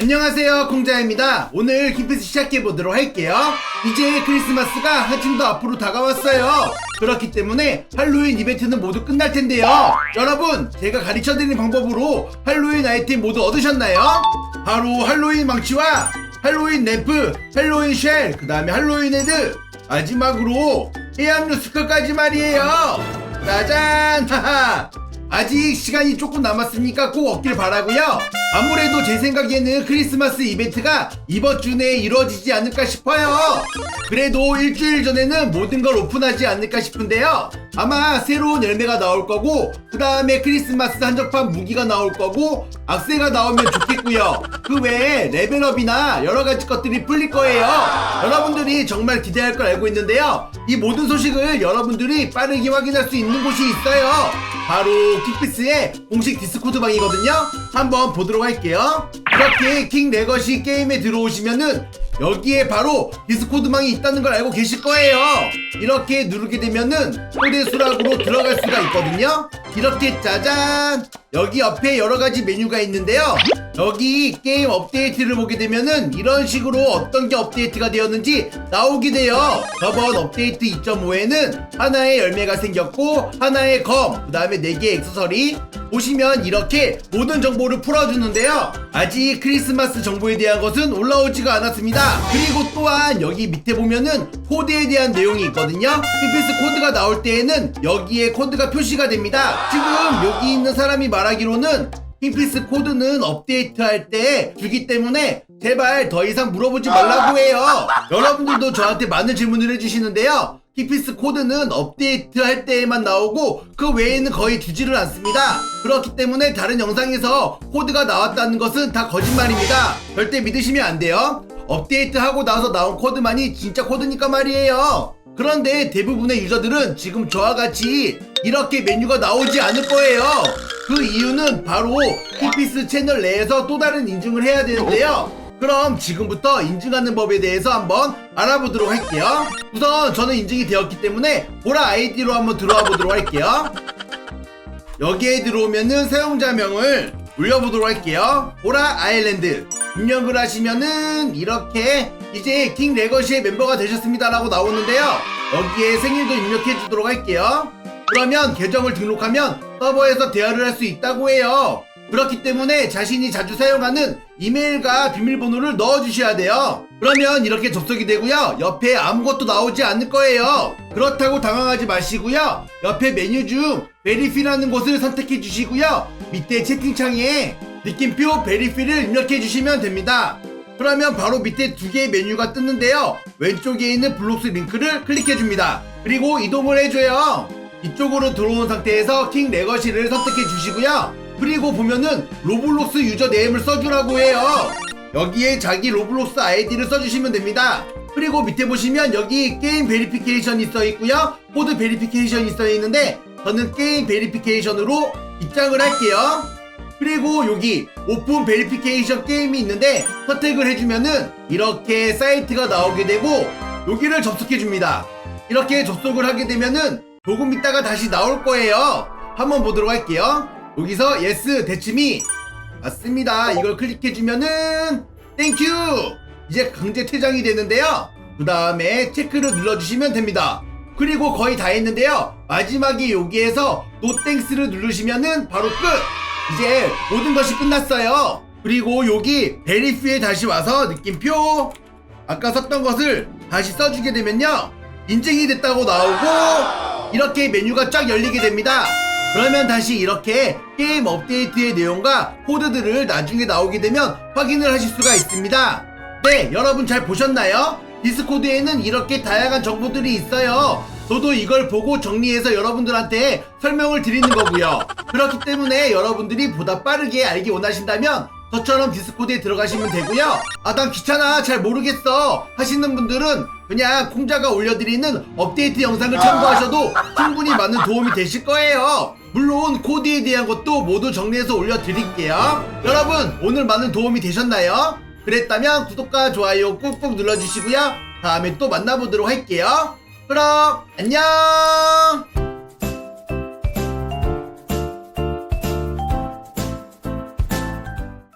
안녕하세요 콩자입니다. 오늘 킹패스 시작해보도록 할게요. 이제 크리스마스가 한층 더 앞으로 다가왔어요. 그렇기 때문에 할로윈 이벤트는 모두 끝날 텐데요. 여러분 제가 가르쳐드리는 방법으로 할로윈 아이템 모두 얻으셨나요? 바로 할로윈 망치와 할로윈 램프 할로윈 쉘 그 다음에 할로윈 헤드 마지막으로 해양류 스컬까지 말이에요. 짜잔! 하하! 아직 시간이 조금 남았으니까 꼭 얻길 바라고요. 아무래도 제 생각에는 크리스마스 이벤트가 이번 주 내에 이루어지지 않을까 싶어요. 그래도 일주일 전에는 모든 걸 오픈하지 않을까 싶은데요. 아마 새로운 열매가 나올 거고 그 다음에 크리스마스 한정판 무기가 나올 거고 악세가 나오면 좋겠고요. 그 외에 레벨업이나 여러 가지 것들이 풀릴 거예요. 여러분들이 정말 기대할 걸 알고 있는데요. 이 모든 소식을 여러분들이 빠르게 확인할 수 있는 곳이 있어요. 바로 킥피스의 공식 디스코드 방이거든요. 한번 보도록 할게요. 이렇게 킹 레거시 게임에 들어오시면은 여기에 바로 디스코드망이 있다는 걸 알고 계실 거예요. 이렇게 누르게 되면은 초대 수락으로 들어갈 수가 있거든요. 이렇게 짜잔! 여기 옆에 여러 가지 메뉴가 있는데요. 여기 게임 업데이트를 보게 되면은 이런 식으로 어떤 게 업데이트가 되었는지 나오게 돼요. 저번 업데이트 2.5에는 하나의 열매가 생겼고 하나의 검, 그 다음에 4개의 액세서리 보시면 이렇게 모든 정보를 풀어주는데요. 아직 크리스마스 정보에 대한 것은 올라오지가 않았습니다. 그리고 또한 여기 밑에 보면은 코드에 대한 내용이 있거든요. PPS 코드가 나올 때에는 여기에 코드가 표시가 됩니다. 지금 여기 있는 사람이 말하기로는 킹피스 코드는 업데이트할 때 주기 때문에 제발 더 이상 물어보지 말라고 해요. 여러분들도 저한테 많은 질문을 해주시는데요. 킹피스 코드는 업데이트 할 때에만 나오고 그 외에는 거의 주지를 않습니다. 그렇기 때문에 다른 영상에서 코드가 나왔다는 것은 다 거짓말입니다. 절대 믿으시면 안 돼요. 업데이트하고 나서 나온 코드만이 진짜 코드니까 말이에요. 그런데 대부분의 유저들은 지금 저와 같이 이렇게 메뉴가 나오지 않을 거예요. 그 이유는 바로 킹피스 채널 내에서 또 다른 인증을 해야 되는데요. 그럼 지금부터 인증하는 법에 대해서 한번 알아보도록 할게요. 우선 저는 인증이 되었기 때문에 보라 아이디로 한번 들어와 보도록 할게요. 여기에 들어오면은 사용자명을 올려보도록 할게요. 보라 아일랜드. 입력을 하시면은 이렇게 이제 킹 레거시의 멤버가 되셨습니다라고 나오는데요. 여기에 생일도 입력해 주도록 할게요. 그러면 계정을 등록하면 서버에서 대화를 할 수 있다고 해요. 그렇기 때문에 자신이 자주 사용하는 이메일과 비밀번호를 넣어주셔야 돼요. 그러면 이렇게 접속이 되고요. 옆에 아무것도 나오지 않을 거예요. 그렇다고 당황하지 마시고요. 옆에 메뉴 중 베리피라는 곳을 선택해 주시고요. 밑에 채팅창에 느낌표 베리피를 입력해 주시면 됩니다. 그러면 바로 밑에 두 개의 메뉴가 뜨는데요. 왼쪽에 있는 블록스 링크를 클릭해 줍니다. 그리고 이동을 해줘요. 이쪽으로 들어온 상태에서 킹 레거시를 선택해 주시고요. 그리고 보면은 로블록스 유저 네임을 써주라고 해요. 여기에 자기 로블록스 아이디를 써주시면 됩니다. 그리고 밑에 보시면 여기 게임 베리피케이션이 써 있고요. 코드 베리피케이션이 써 있는데 저는 게임 베리피케이션으로 입장을 할게요. 그리고 여기 오픈 베리피케이션 게임이 있는데 선택을 해주면은 이렇게 사이트가 나오게 되고 여기를 접속해 줍니다. 이렇게 접속을 하게 되면은 조금 있다가 다시 나올 거예요. 한번 보도록 할게요. 여기서 예스 대치미 맞습니다. 이걸 클릭해 주면은 땡큐 이제 강제 퇴장이 되는데요. 그 다음에 체크를 눌러주시면 됩니다. 그리고 거의 다 했는데요. 마지막에 여기에서 노땡스를 누르시면은 바로 끝. 이제 모든 것이 끝났어요. 그리고 여기 베리피에 다시 와서 느낌표 아까 썼던 것을 다시 써주게 되면요. 인증이 됐다고 나오고 이렇게 메뉴가 쫙 열리게 됩니다. 그러면 다시 이렇게 게임 업데이트의 내용과 코드들을 나중에 나오게 되면 확인을 하실 수가 있습니다. 네, 여러분 잘 보셨나요? 디스코드에는 이렇게 다양한 정보들이 있어요. 저도 이걸 보고 정리해서 여러분들한테 설명을 드리는 거고요. 그렇기 때문에 여러분들이 보다 빠르게 알기 원하신다면 저처럼 디스코드에 들어가시면 되고요. 아, 난 귀찮아. 잘 모르겠어. 하시는 분들은 그냥 콩자가 올려드리는 업데이트 영상을 참고하셔도 충분히 많은 도움이 되실 거예요. 물론 코드에 대한 것도 모두 정리해서 올려드릴게요. 여러분, 오늘 많은 도움이 되셨나요? 그랬다면 구독과 좋아요 꾹꾹 눌러주시고요. 다음에 또 만나보도록 할게요. 그럼, 안녕!